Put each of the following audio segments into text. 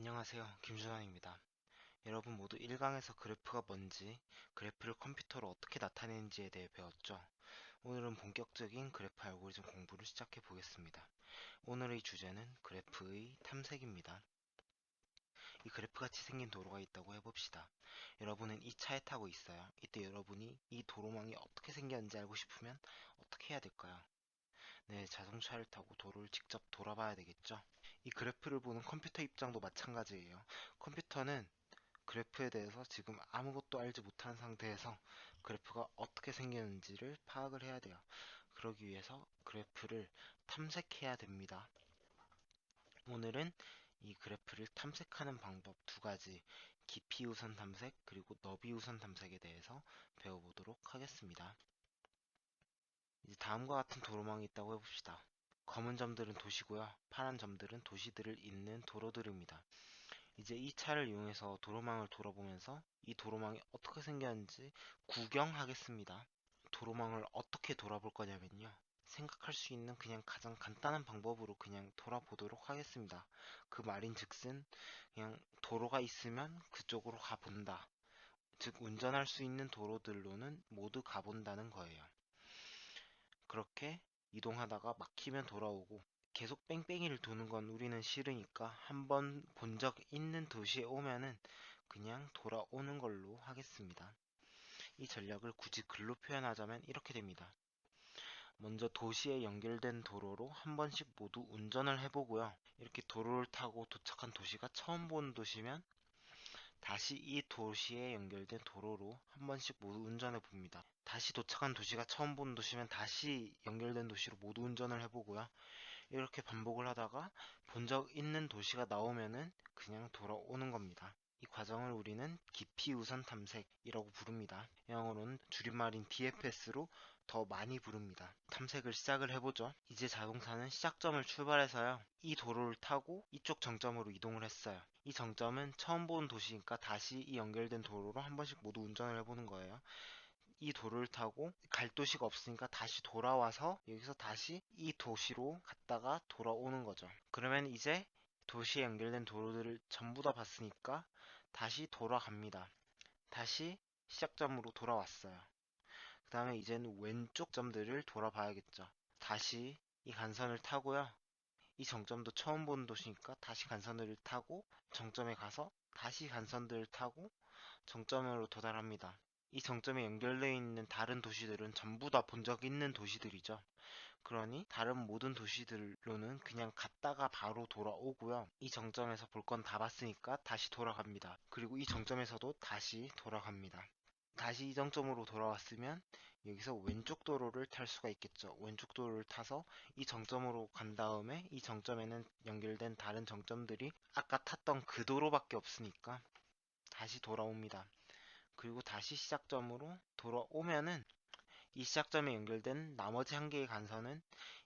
안녕하세요. 김준환입니다. 여러분 모두 1강에서 그래프가 뭔지, 그래프를 컴퓨터로 어떻게 나타내는지에 대해 배웠죠? 오늘은 본격적인 그래프 알고리즘 공부를 시작해 보겠습니다. 오늘의 주제는 그래프의 탐색입니다. 이 그래프같이 생긴 도로가 있다고 해봅시다. 여러분은 이 차에 타고 있어요. 이때 여러분이 이 도로망이 어떻게 생겼는지 알고 싶으면 어떻게 해야 될까요? 네, 자동차를 타고 도로를 직접 돌아봐야 되겠죠. 이 그래프를 보는 컴퓨터 입장도 마찬가지예요. 컴퓨터는 그래프에 대해서 지금 아무것도 알지 못한 상태에서 그래프가 어떻게 생기는지를 파악을 해야 돼요. 그러기 위해서 그래프를 탐색해야 됩니다. 오늘은 이 그래프를 탐색하는 방법 두 가지, 깊이 우선 탐색 그리고 너비 우선 탐색에 대해서 배워보도록 하겠습니다. 이제 다음과 같은 도로망이 있다고 해봅시다. 검은 점들은 도시고요. 파란 점들은 도시들을 잇는 도로들입니다. 이제 이 차를 이용해서 도로망을 돌아보면서 이 도로망이 어떻게 생겼는지 구경하겠습니다. 도로망을 어떻게 돌아볼 거냐면요. 생각할 수 있는 그냥 가장 간단한 방법으로 그냥 돌아보도록 하겠습니다. 그 말인 즉슨 그냥 도로가 있으면 그쪽으로 가본다. 즉 운전할 수 있는 도로들로는 모두 가본다는 거예요. 그렇게 이동하다가 막히면 돌아오고 계속 뺑뺑이를 도는 건 우리는 싫으니까 한번 본 적 있는 도시에 오면은 그냥 돌아오는 걸로 하겠습니다. 이 전략을 굳이 글로 표현하자면 이렇게 됩니다. 먼저 도시에 연결된 도로로 한 번씩 모두 운전을 해보고요. 이렇게 도로를 타고 도착한 도시가 처음 보는 도시면 다시 이 도시에 연결된 도로로 한 번씩 모두 운전해 봅니다. 다시 도착한 도시가 처음 보는 도시면 다시 연결된 도시로 모두 운전을 해보고요. 이렇게 반복을 하다가 본 적 있는 도시가 나오면은 그냥 돌아오는 겁니다. 이 과정을 우리는 깊이 우선 탐색이라고 부릅니다. 영어로는 줄임말인 DFS로 더 많이 부릅니다. 탐색을 시작을 해보죠. 이제 자동차는 시작점을 출발해서요. 이 도로를 타고 이쪽 정점으로 이동을 했어요. 이 정점은 처음 본 도시니까 다시 이 연결된 도로로 한 번씩 모두 운전을 해보는 거예요. 이 도로를 타고 갈 도시가 없으니까 다시 돌아와서 여기서 다시 이 도시로 갔다가 돌아오는 거죠. 그러면 이제 도시에 연결된 도로들을 전부 다 봤으니까 다시 돌아갑니다. 다시 시작점으로 돌아왔어요. 그 다음에 이제는 왼쪽 점들을 돌아봐야겠죠. 다시 이 간선을 타고요. 이 정점도 처음 보는 도시니까 다시 간선을 타고 정점에 가서 다시 간선들을 타고 정점으로 도달합니다. 이 정점에 연결되어 있는 다른 도시들은 전부 다 본 적 있는 도시들이죠. 그러니 다른 모든 도시들로는 그냥 갔다가 바로 돌아오고요. 이 정점에서 볼 건 다 봤으니까 다시 돌아갑니다. 그리고 이 정점에서도 다시 돌아갑니다. 다시 이 정점으로 돌아왔으면 여기서 왼쪽 도로를 탈 수가 있겠죠. 왼쪽 도로를 타서 이 정점으로 간 다음에 이 정점에는 연결된 다른 정점들이 아까 탔던 그 도로밖에 없으니까 다시 돌아옵니다. 그리고 다시 시작점으로 돌아오면은 이 시작점에 연결된 나머지 한 개의 간선은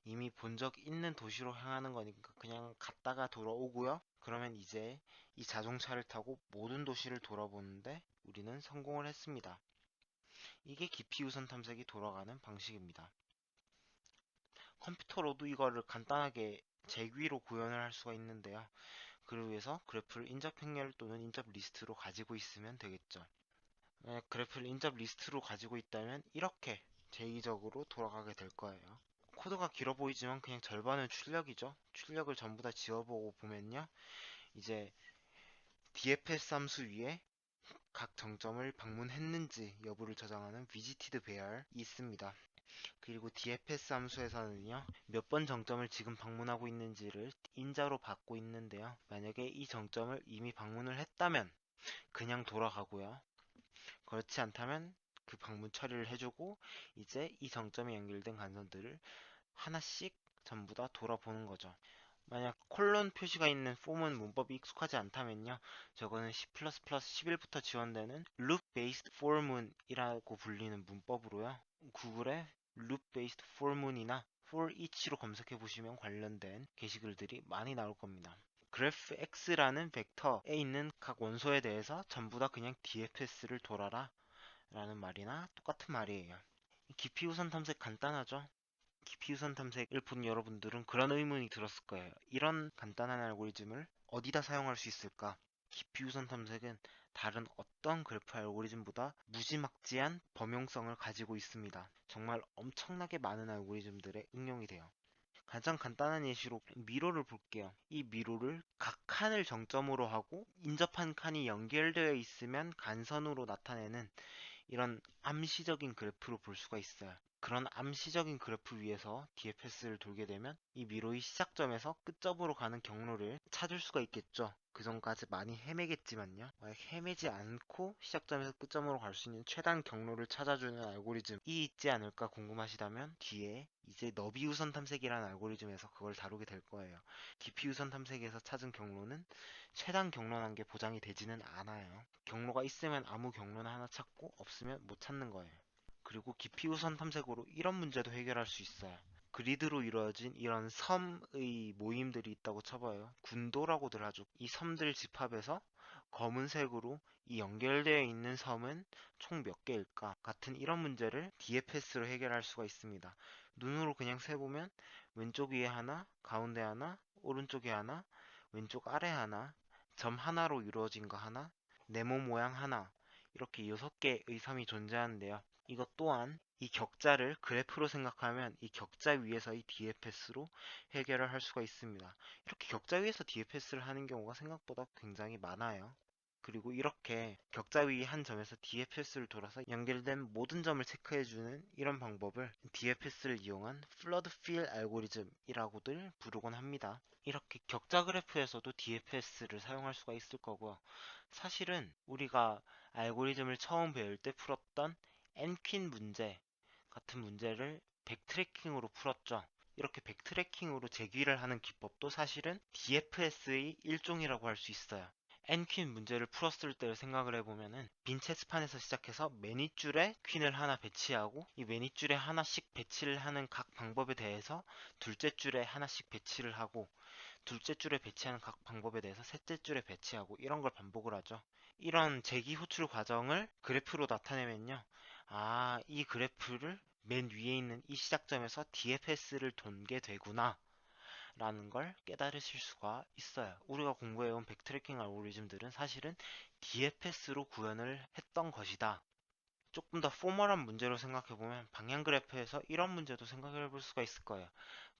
이미 본 적 있는 도시로 향하는 거니까 그냥 갔다가 돌아오고요. 그러면 이제 이 자동차를 타고 모든 도시를 돌아보는데 우리는 성공을 했습니다. 이게 깊이 우선 탐색이 돌아가는 방식입니다. 컴퓨터로도 이거를 간단하게 제귀로 구현을 할 수가 있는데요. 그를 위해서 그래프를 인접 행렬 또는 인접 리스트로 가지고 있으면 되겠죠. 만약 그래프를 인접 리스트로 가지고 있다면 이렇게 제의적으로 돌아가게 될 거예요. 코드가 길어 보이지만 그냥 절반은 출력이죠. 출력을 전부 다 지워보고 보면요. 이제 dfs 함수 위에 각 정점을 방문했는지 여부를 저장하는 visited bear이 있습니다. 그리고 dfs 함수에서는요 몇 번 정점을 지금 방문하고 있는지를 인자로 받고 있는데요 만약에 이 정점을 이미 방문을 했다면 그냥 돌아가고요 그렇지 않다면 그 방문 처리를 해주고 이제 이 정점에 연결된 간선들을 하나씩 전부 다 돌아보는 거죠. 만약 콜론 표시가 있는 폼은 문법이 익숙하지 않다면요. 저거는 C++ 11부터 지원되는 Loop Based For문이라고 불리는 문법으로요. 구글에 Loop Based For문이나 for each로 검색해 보시면 관련된 게시글들이 많이 나올 겁니다. 그래프 x라는 벡터에 있는 각 원소에 대해서 전부 다 그냥 dfs를 돌아라 라는 말이나 똑같은 말이에요. 깊이 우선 탐색 간단하죠? 깊이 우선 탐색을 본 여러분들은 그런 의문이 들었을 거예요. 이런 간단한 알고리즘을 어디다 사용할 수 있을까? 깊이 우선 탐색은 다른 어떤 그래프 알고리즘보다 무지막지한 범용성을 가지고 있습니다. 정말 엄청나게 많은 알고리즘들의 응용이 돼요. 가장 간단한 예시로 미로를 볼게요. 이 미로를 각 칸을 정점으로 하고 인접한 칸이 연결되어 있으면 간선으로 나타내는 이런 암시적인 그래프로 볼 수가 있어요. 그런 암시적인 그래프 위에서 DFS를 돌게 되면 이 미로의 시작점에서 끝점으로 가는 경로를 찾을 수가 있겠죠. 그 전까지 많이 헤매겠지만요. 헤매지 않고 시작점에서 끝점으로 갈 수 있는 최단 경로를 찾아주는 알고리즘이 있지 않을까 궁금하시다면 뒤에 이제 너비 우선 탐색이라는 알고리즘에서 그걸 다루게 될 거예요. 깊이 우선 탐색에서 찾은 경로는 최단 경로라는 게 보장이 되지는 않아요. 경로가 있으면 아무 경로나 하나 찾고 없으면 못 찾는 거예요. 그리고 깊이 우선 탐색으로 이런 문제도 해결할 수 있어요. 그리드로 이루어진 이런 섬의 모임들이 있다고 쳐봐요. 군도라고들 하죠. 이 섬들 집합에서 검은색으로 이 연결되어 있는 섬은 총 몇 개일까? 같은 이런 문제를 DFS로 해결할 수가 있습니다. 눈으로 그냥 세보면 왼쪽 위에 하나, 가운데 하나, 오른쪽에 하나, 왼쪽 아래 하나, 점 하나로 이루어진 거 하나, 네모 모양 하나, 이렇게 6개의 섬이 존재하는데요. 이것 또한 이 격자를 그래프로 생각하면 이 격자 위에서의 DFS로 해결을 할 수가 있습니다. 이렇게 격자 위에서 DFS를 하는 경우가 생각보다 굉장히 많아요. 그리고 이렇게 격자 위 한 점에서 DFS를 돌아서 연결된 모든 점을 체크해주는 이런 방법을 DFS를 이용한 플러드 필 알고리즘이라고들 부르곤 합니다. 이렇게 격자 그래프에서도 DFS를 사용할 수가 있을 거고요. 사실은 우리가 알고리즘을 처음 배울 때 풀었던 엔퀸 문제 같은 문제를 백트래킹으로 풀었죠. 이렇게 백트래킹으로 재귀를 하는 기법도 사실은 DFS의 일종이라고 할 수 있어요. 엔퀸 문제를 풀었을 때를 생각을 해보면은 빈 체스판에서 시작해서 매니줄에 퀸을 하나 배치하고 이 매니줄에 하나씩 배치를 하는 각 방법에 대해서 둘째 줄에 하나씩 배치를 하고 둘째 줄에 배치하는 각 방법에 대해서 셋째 줄에 배치하고 이런 걸 반복을 하죠. 이런 재기 호출 과정을 그래프로 나타내면요. 아, 이 그래프를 맨 위에 있는 이 시작점에서 DFS를 돈게 되구나. 라는 걸 깨달으실 수가 있어요. 우리가 공부해온 백트래킹 알고리즘들은 사실은 DFS로 구현을 했던 것이다. 조금 더 포멀한 문제로 생각해보면 방향 그래프에서 이런 문제도 생각해 볼 수가 있을 거예요.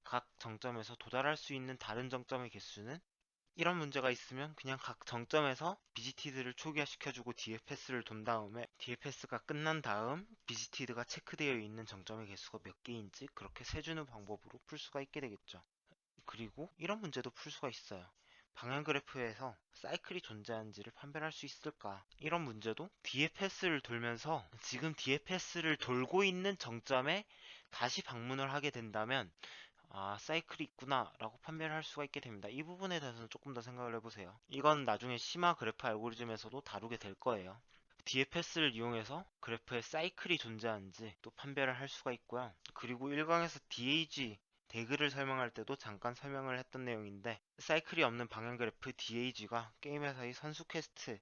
각 정점에서 도달할 수 있는 다른 정점의 개수는 이런 문제가 있으면 그냥 각 정점에서 비지티드를 초기화시켜주고 DFS를 돈 다음에 DFS가 끝난 다음 비지티드가 체크되어 있는 정점의 개수가 몇 개인지 그렇게 세주는 방법으로 풀 수가 있게 되겠죠. 그리고 이런 문제도 풀 수가 있어요. 방향 그래프에서 사이클이 존재하는지를 판별할 수 있을까? 이런 문제도 DFS를 돌면서 지금 DFS를 돌고 있는 정점에 다시 방문을 하게 된다면 아, 사이클이 있구나 라고 판별을 할 수가 있게 됩니다. 이 부분에 대해서는 조금 더 생각을 해보세요. 이건 나중에 심화 그래프 알고리즘에서도 다루게 될 거예요. DFS를 이용해서 그래프에 사이클이 존재하는지 또 판별을 할 수가 있고요. 그리고 1강에서 DAG 대글을 설명할 때도 잠깐 설명을 했던 내용인데 사이클이 없는 방향 그래프 DAG가 게임에서의 선수 퀘스트를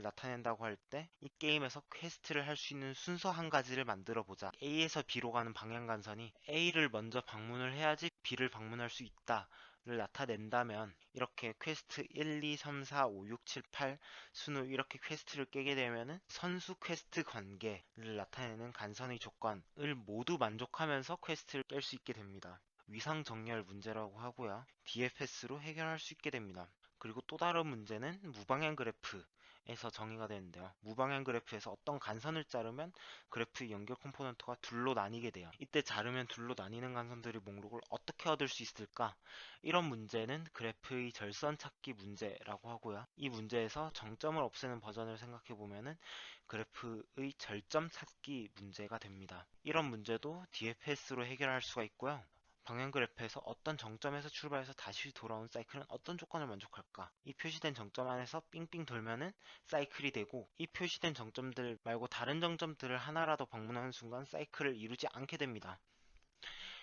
나타낸다고 할 때 이 게임에서 퀘스트를 할 수 있는 순서 한 가지를 만들어 보자 A에서 B로 가는 방향 간선이 A를 먼저 방문을 해야지 B를 방문할 수 있다 를 나타낸다면 이렇게 퀘스트 1, 2, 3, 4, 5, 6, 7, 8 순으로 이렇게 퀘스트를 깨게 되면은 선수 퀘스트 관계를 나타내는 간선의 조건을 모두 만족하면서 퀘스트를 깰 수 있게 됩니다. 위상 정렬 문제라고 하고요. DFS로 해결할 수 있게 됩니다. 그리고 또 다른 문제는 무방향 그래프에서 정의가 되는데요. 무방향 그래프에서 어떤 간선을 자르면 그래프의 연결 컴포넌트가 둘로 나뉘게 돼요. 이때 자르면 둘로 나뉘는 간선들의 목록을 어떻게 얻을 수 있을까? 이런 문제는 그래프의 절선 찾기 문제라고 하고요. 이 문제에서 정점을 없애는 버전을 생각해 보면은 그래프의 절점 찾기 문제가 됩니다. 이런 문제도 DFS로 해결할 수가 있고요. 방향 그래프에서 어떤 정점에서 출발해서 다시 돌아온 사이클은 어떤 조건을 만족할까? 이 표시된 정점 안에서 삥삥 돌면은 사이클이 되고 이 표시된 정점들 말고 다른 정점들을 하나라도 방문하는 순간 사이클을 이루지 않게 됩니다.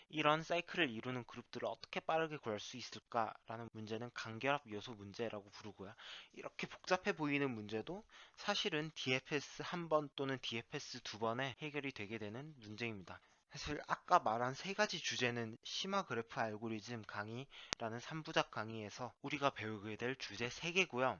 이런 사이클을 이루는 그룹들을 어떻게 빠르게 구할 수 있을까라는 문제는 간결합 요소 문제라고 부르고요. 이렇게 복잡해 보이는 문제도 사실은 DFS 한 번 또는 DFS 두 번에 해결이 되게 되는 문제입니다. 사실 아까 말한 세 가지 주제는 심화 그래프 알고리즘 강의라는 3부작 강의에서 우리가 배우게 될 주제 3개고요.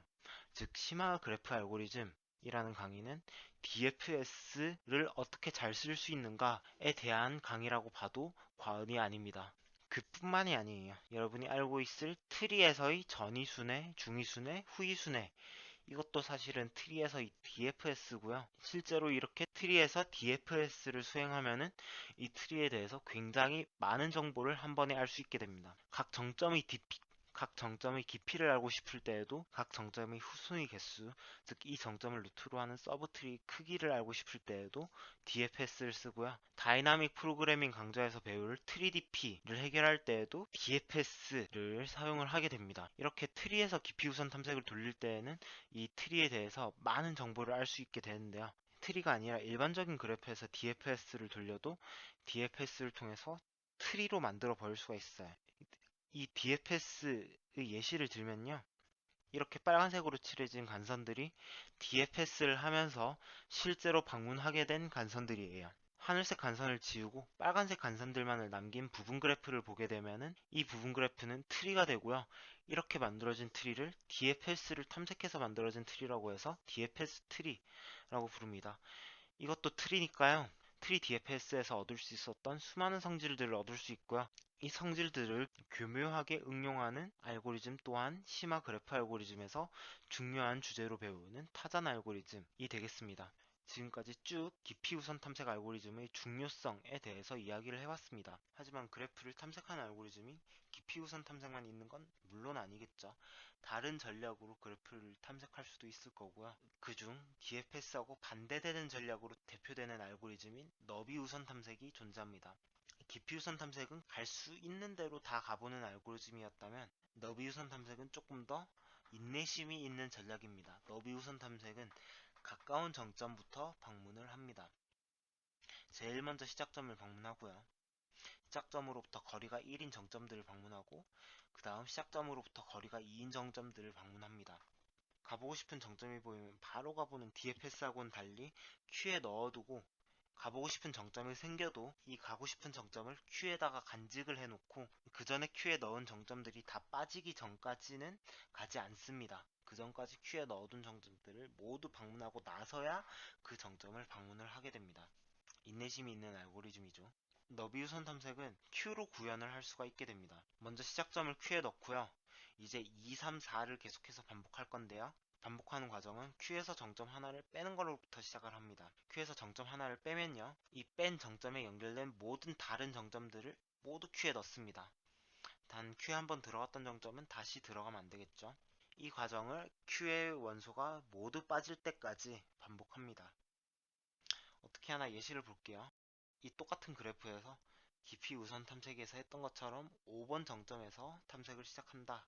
즉 심화 그래프 알고리즘이라는 강의는 DFS를 어떻게 잘 쓸 수 있는가에 대한 강의라고 봐도 과언이 아닙니다. 그뿐만이 아니에요. 여러분이 알고 있을 트리에서의 전이순회, 중이순회, 후이순회 이것도 사실은 트리에서 DFS고요. 실제로 이렇게 트리에서 DFS를 수행하면은 이 트리에 대해서 굉장히 많은 정보를 한 번에 알 수 있게 됩니다. 각 정점의 DP, 각 정점의 깊이를 알고 싶을 때에도 각 정점의 후순위 개수, 즉 이 정점을 루트로 하는 서브트리 크기를 알고 싶을 때에도 DFS를 쓰고요. 다이나믹 프로그래밍 강좌에서 배울 트리DP를 해결할 때에도 DFS를 사용을 하게 됩니다. 이렇게 트리에서 깊이 우선 탐색을 돌릴 때에는 이 트리에 대해서 많은 정보를 알 수 있게 되는데요. 트리가 아니라 일반적인 그래프에서 DFS를 돌려도 DFS를 통해서 트리로 만들어 버릴 수가 있어요. 이 DFS의 예시를 들면요. 이렇게 빨간색으로 칠해진 간선들이 DFS를 하면서 실제로 방문하게 된 간선들이에요. 하늘색 간선을 지우고 빨간색 간선들만을 남긴 부분 그래프를 보게 되면은 이 부분 그래프는 트리가 되고요. 이렇게 만들어진 트리를 DFS를 탐색해서 만들어진 트리라고 해서 DFS 트리라고 부릅니다. 이것도 트리니까요. 트리 DFS에서 얻을 수 있었던 수많은 성질들을 얻을 수 있고요. 이 성질들을 교묘하게 응용하는 알고리즘 또한 심화 그래프 알고리즘에서 중요한 주제로 배우는 타잔 알고리즘이 되겠습니다. 지금까지 쭉 깊이 우선 탐색 알고리즘의 중요성에 대해서 이야기를 해왔습니다. 하지만 그래프를 탐색하는 알고리즘이 깊이 우선 탐색만 있는 건 물론 아니겠죠. 다른 전략으로 그래프를 탐색할 수도 있을 거고요. 그중 DFS하고 반대되는 전략으로 대표되는 알고리즘인 너비 우선 탐색이 존재합니다. 깊이 우선 탐색은 갈 수 있는 대로 다 가보는 알고리즘이었다면 너비 우선 탐색은 조금 더 인내심이 있는 전략입니다. 너비 우선 탐색은 가까운 정점부터 방문을 합니다. 제일 먼저 시작점을 방문하고요. 시작점으로부터 거리가 1인 정점들을 방문하고 그 다음 시작점으로부터 거리가 2인 정점들을 방문합니다. 가보고 싶은 정점이 보이면 바로 가보는 DFS하고는 달리 큐에 넣어두고 가보고 싶은 정점이 생겨도 이 가고 싶은 정점을 큐에다가 간직을 해놓고 그 전에 큐에 넣은 정점들이 다 빠지기 전까지는 가지 않습니다. 그 전까지 큐에 넣어둔 정점들을 모두 방문하고 나서야 그 정점을 방문을 하게 됩니다. 인내심이 있는 알고리즘이죠. 너비우선 탐색은 Q로 구현을 할 수가 있게 됩니다. 먼저 시작점을 Q에 넣고요. 이제 2, 3, 4를 계속해서 반복할 건데요. 반복하는 과정은 Q에서 정점 하나를 빼는 걸로부터 시작을 합니다. Q에서 정점 하나를 빼면요. 이 뺀 정점에 연결된 모든 다른 정점들을 모두 Q에 넣습니다. 단 Q에 한번 들어갔던 정점은 다시 들어가면 안 되겠죠. 이 과정을 Q의 원소가 모두 빠질 때까지 반복합니다. 어떻게 하나 예시를 볼게요. 이 똑같은 그래프에서 깊이 우선 탐색에서 했던 것처럼 5번 정점에서 탐색을 시작한다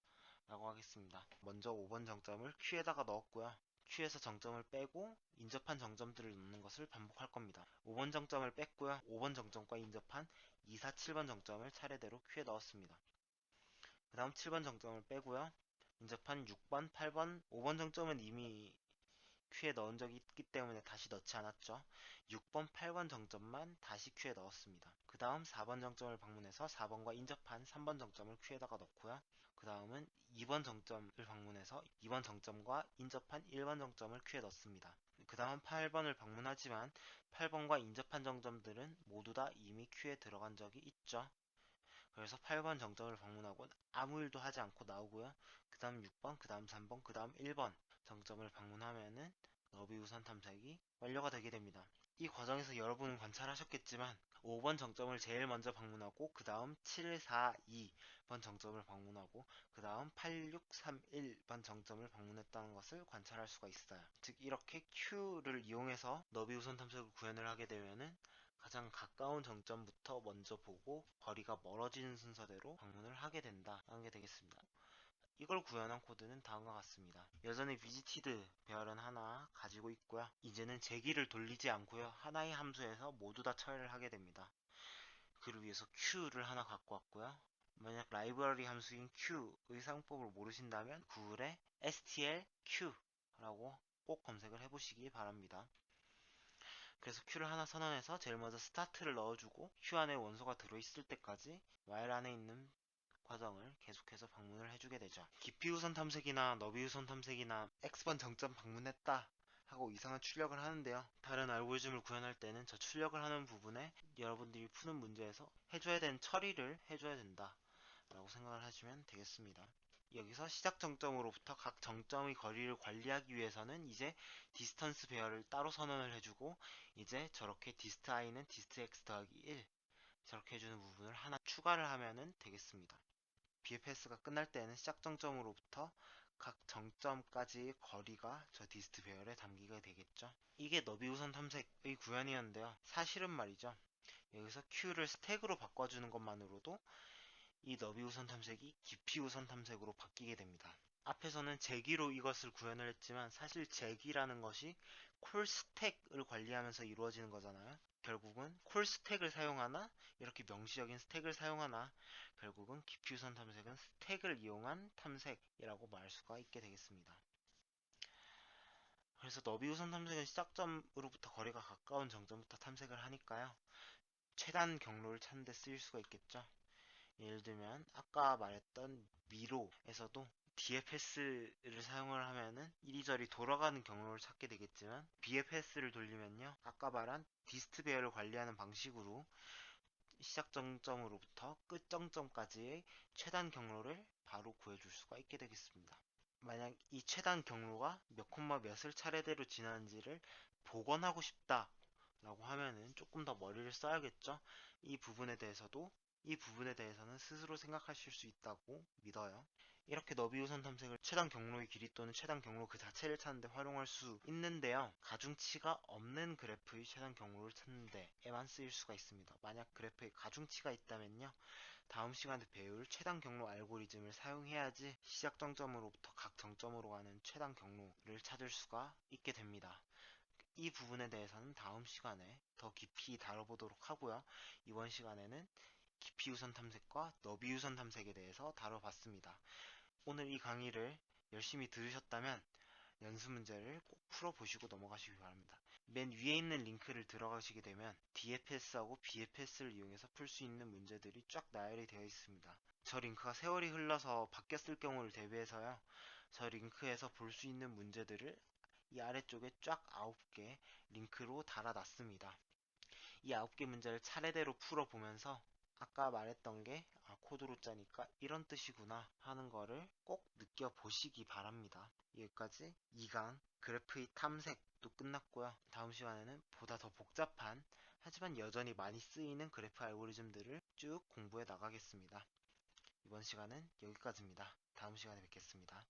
라고 하겠습니다. 먼저 5번 정점을 Q에다가 넣었고요. Q에서 정점을 빼고 인접한 정점들을 넣는 것을 반복할 겁니다. 5번 정점을 뺐고요. 5번 정점과 인접한 2, 4, 7번 정점을 차례대로 Q에 넣었습니다. 그 다음 7번 정점을 빼고요. 인접한 6번, 8번, 5번 정점은 이미 큐에 넣은 적이 있기 때문에 다시 넣지 않았죠. 6번, 8번 정점만 다시 큐에 넣었습니다. 그 다음 4번 정점을 방문해서 4번과 인접한 3번 정점을 큐에다가 넣고요. 그 다음은 2번 정점을 방문해서 2번 정점과 인접한 1번 정점을 큐에 넣습니다. 그 다음 8번을 방문하지만 8번과 인접한 정점들은 모두 다 이미 큐에 들어간 적이 있죠. 그래서 8번 정점을 방문하고 아무 일도 하지 않고 나오고요. 그 다음 6번, 그 다음 3번, 그 다음 1번 정점을 방문하면은 너비 우선 탐색이 완료가 되게 됩니다. 이 과정에서 여러분은 관찰하셨겠지만 5번 정점을 제일 먼저 방문하고 그 다음 7, 4, 2번 정점을 방문하고 그 다음 8, 6, 3, 1번 정점을 방문했다는 것을 관찰할 수가 있어요. 즉 이렇게 Q를 이용해서 너비 우선 탐색을 구현을 하게 되면은 가장 가까운 정점부터 먼저 보고 거리가 멀어지는 순서대로 방문을 하게 된다는 게 되겠습니다. 이걸 구현한 코드는 다음과 같습니다. 여전히 비지티드 배열은 하나 가지고 있고요. 이제는 제기를 돌리지 않고요. 하나의 함수에서 모두 다 처리를 하게 됩니다. 그를 위해서 Q를 하나 갖고 왔고요. 만약 라이브러리 함수인 Q의 사용법을 모르신다면 구글에 STL Q라고 꼭 검색을 해보시기 바랍니다. 그래서 큐를 하나 선언해서 제일 먼저 스타트를 넣어주고 큐 안에 원소가 들어있을 때까지 와일 안에 있는 과정을 계속해서 방문을 해주게 되죠. 깊이 우선 탐색이나 너비 우선 탐색이나 X번 정점 방문했다 하고 이상한 출력을 하는데요. 다른 알고리즘을 구현할 때는 저 출력을 하는 부분에 여러분들이 푸는 문제에서 해줘야 되는 처리를 해줘야 된다 라고 생각을 하시면 되겠습니다. 여기서 시작 정점으로부터 각 정점의 거리를 관리하기 위해서는 이제 디스턴스 배열을 따로 선언을 해주고 이제 저렇게 디스트 i는 디스트 x 더하기 1 저렇게 해주는 부분을 하나 추가를 하면은 되겠습니다. BFS가 끝날 때는 시작 정점으로부터 각 정점까지의 거리가 저 디스트 배열에 담기게 되겠죠. 이게 너비 우선 탐색의 구현이었는데요. 사실은 말이죠. 여기서 Q를 스택으로 바꿔주는 것만으로도 이 너비 우선 탐색이 깊이 우선 탐색으로 바뀌게 됩니다. 앞에서는 제기로 이것을 구현을 했지만 사실 제기라는 것이 콜 스택을 관리하면서 이루어지는 거잖아요. 결국은 콜 스택을 사용하나 이렇게 명시적인 스택을 사용하나 결국은 깊이 우선 탐색은 스택을 이용한 탐색이라고 말할 수가 있게 되겠습니다. 그래서 너비 우선 탐색은 시작점으로부터 거리가 가까운 정점부터 탐색을 하니까요. 최단 경로를 찾는 데 쓰일 수가 있겠죠. 예를 들면 아까 말했던 미로에서도 DFS를 사용을 하면은 이리저리 돌아가는 경로를 찾게 되겠지만 BFS를 돌리면요 아까 말한 디스트 배열을 관리하는 방식으로 시작 정점으로부터 끝 정점까지의 최단 경로를 바로 구해줄 수가 있게 되겠습니다. 만약 이 최단 경로가 몇 콤마 몇을 차례대로 지나는지를 복원하고 싶다 라고 하면은 조금 더 머리를 써야겠죠. 이 부분에 대해서도 이 부분에 대해서는 스스로 생각하실 수 있다고 믿어요. 이렇게 너비우선 탐색을 최단 경로의 길이 또는 최단 경로 그 자체를 찾는데 활용할 수 있는데요. 가중치가 없는 그래프의 최단 경로를 찾는 데에만 쓰일 수가 있습니다. 만약 그래프에 가중치가 있다면요. 다음 시간에 배울 최단 경로 알고리즘을 사용해야지 시작 정점으로부터 각 정점으로 가는 최단 경로를 찾을 수가 있게 됩니다. 이 부분에 대해서는 다음 시간에 더 깊이 다뤄보도록 하고요. 이번 시간에는 깊이 우선 탐색과 너비 우선 탐색에 대해서 다뤄봤습니다. 오늘 이 강의를 열심히 들으셨다면 연습 문제를 꼭 풀어보시고 넘어가시기 바랍니다. 맨 위에 있는 링크를 들어가시게 되면 DFS하고 BFS를 이용해서 풀 수 있는 문제들이 쫙 나열이 되어 있습니다. 저 링크가 세월이 흘러서 바뀌었을 경우를 대비해서요. 저 링크에서 볼 수 있는 문제들을 이 아래쪽에 쫙 9개 링크로 달아놨습니다. 이 9개 문제를 차례대로 풀어보면서 아까 말했던 게 아, 코드로 짜니까 이런 뜻이구나 하는 거를 꼭 느껴보시기 바랍니다. 여기까지 2강 그래프의 탐색도 끝났고요. 다음 시간에는 보다 더 복잡한 하지만 여전히 많이 쓰이는 그래프 알고리즘들을 쭉 공부해 나가겠습니다. 이번 시간은 여기까지입니다. 다음 시간에 뵙겠습니다.